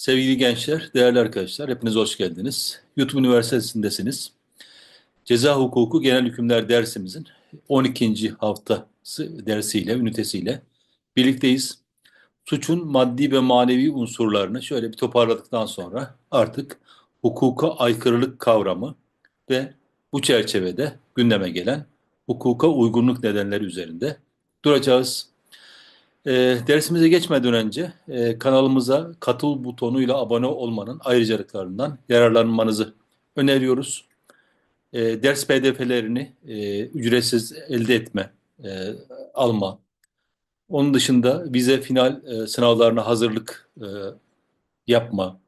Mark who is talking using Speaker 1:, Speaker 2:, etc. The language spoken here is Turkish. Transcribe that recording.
Speaker 1: Sevgili gençler, değerli arkadaşlar, hepiniz hoş geldiniz. YouTube Üniversitesi'ndesiniz. Ceza Hukuku Genel Hükümler dersimizin 12. haftası dersiyle, ünitesiyle birlikteyiz. Suçun maddi ve manevi unsurlarını şöyle bir toparladıktan sonra artık hukuka aykırılık kavramı ve bu çerçevede gündeme gelen hukuka uygunluk nedenleri üzerinde duracağız. E, dersimize geçmeden önce e, kanalımıza katıl butonuyla abone olmanın ayrıcalıklarından yararlanmanızı öneriyoruz. E, ders pdf'lerini e, ücretsiz elde etme, e, alma. Onun dışında vize final e, sınavlarına hazırlık e, yapma.